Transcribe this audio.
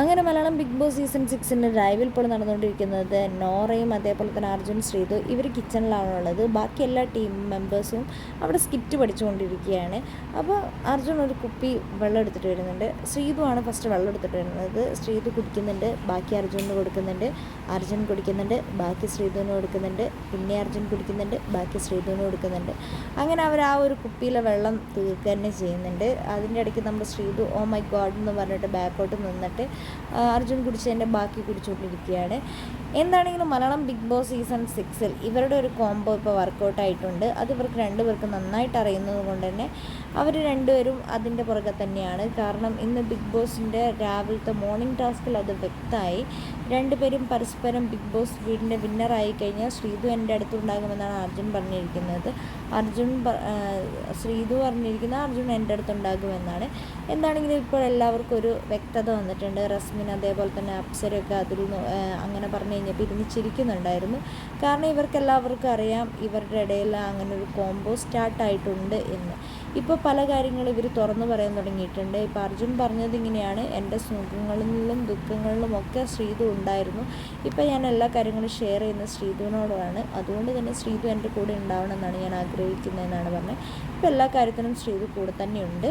അങ്ങനെ Malayalam big boss season സിക്സിന്റെ ലൈവിൽ ഇപ്പോൾ നടന്നുകൊണ്ടിരിക്കുന്നത് നോറയും അതേപോലെ തന്നെ അർജുൻ ശ്രീതു ഇവർ കിച്ചണിലാണുള്ളത്. ബാക്കി എല്ലാ ടീം മെമ്പേഴ്സും അവിടെ സ്കിറ്റ് പഠിച്ചുകൊണ്ടിരിക്കുകയാണ്. അപ്പോൾ അർജുൻ ഒരു കുപ്പി വെള്ളം എടുത്തിട്ട് വരുന്നുണ്ട്. ശ്രീതു ആണ് ഫസ്റ്റ് വെള്ളം എടുത്തിട്ട് വരുന്നത്. ശ്രീതു കുടിക്കുന്നുണ്ട്. ബാക്കി അർജുനന് കൊടുക്കുന്നുണ്ട്. അർജുൻ കുടിക്കുന്നുണ്ട്. ബാക്കി ശ്രീതുവിന് കൊടുക്കുന്നുണ്ട്. പിന്നെ അർജുൻ കുടിക്കുന്നുണ്ട്. ബാക്കി ശ്രീതുവിന് കൊടുക്കുന്നുണ്ട്. അങ്ങനെ അവർ ആ ഒരു കുപ്പിയിലെ വെള്ളം തീർക്കുക തന്നെ ചെയ്യുന്നുണ്ട്. അതിന്റെ ഇടയ്ക്ക് നമ്മുടെ ശ്രീതു ഓ മൈ ഗോഡ് എന്ന് പറഞ്ഞിട്ട് ബാക്കോട്ട് നിന്നിട്ട് അർജുൻ കുടിച്ചതിന്റെ ബാക്കി കുടിച്ചുകൊണ്ടിരിക്കുകയാണ്. എന്താണെങ്കിലും മലയാളം ബിഗ് ബോസ് സീസൺ സിക്സിൽ ഇവരുടെ ഒരു കോംബോ ഇപ്പോൾ വർക്കൗട്ട് ആയിട്ടുണ്ട് അത് ഇവർക്ക് രണ്ടുപേർക്കും നന്നായിട്ട് അറിയുന്നത് കൊണ്ട് തന്നെ അവർ രണ്ടുപേരും അതിന്റെ പുറകെ തന്നെയാണ്. കാരണം ഇന്ന് ബിഗ് ബോസിന്റെ രാവിലത്തെ മോർണിംഗ് ടാസ്കിൽ അത് വ്യക്തമായി രണ്ടുപേരും പരസ്പരം ബിഗ് ബോസ് വീടിന്റെ വിന്നറായി കഴിഞ്ഞാൽ ശ്രീതു എന്റെ അടുത്തുണ്ടാകുമെന്നാണ് അർജുൻ പറഞ്ഞിരിക്കുന്നത്. അർജുൻ ശ്രീതു പറഞ്ഞിരിക്കുന്ന അർജുൻ എന്റെ അടുത്തുണ്ടാകുമെന്നാണ്. എന്താണെങ്കിലും ഇപ്പോൾ എല്ലാവർക്കും ഒരു വ്യക്തത വന്നിട്ടുണ്ട്. റസ്മിൻ അതേപോലെ തന്നെ അപ്സരൊക്കെ അതിൽ അങ്ങനെ പറഞ്ഞു കഴിഞ്ഞപ്പോൾ ഇരുന്ന് കാരണം ഇവർക്കെല്ലാവർക്കും അറിയാം ഇവരുടെ ഇടയിൽ അങ്ങനെ ഒരു കോംബോ സ്റ്റാർട്ടായിട്ടുണ്ട് എന്ന്. ഇപ്പോൾ പല കാര്യങ്ങളും ഇവർ തുറന്നു പറയാൻ തുടങ്ങിയിട്ടുണ്ട്. ഇപ്പോൾ അർജുൻ പറഞ്ഞത് ഇങ്ങനെയാണ്. എന്റെ സുഖങ്ങളിലും ദുഃഖങ്ങളിലും ഒക്കെ ശ്രീതു ഉണ്ടായിരുന്നു. ഇപ്പോൾ ഞാൻ എല്ലാ കാര്യങ്ങളും ഷെയർ ചെയ്യുന്ന ശ്രീതുവിനോടാണ് അതുകൊണ്ട് തന്നെ ശ്രീതു എന്റെ കൂടെ ഉണ്ടാവണമെന്നാണ് ഞാൻ ആഗ്രഹിക്കുന്നതെന്നാണ് പറഞ്ഞത്. ഇപ്പോൾ എല്ലാ കാര്യത്തിനും ശ്രീധു കൂടെ തന്നെയുണ്ട്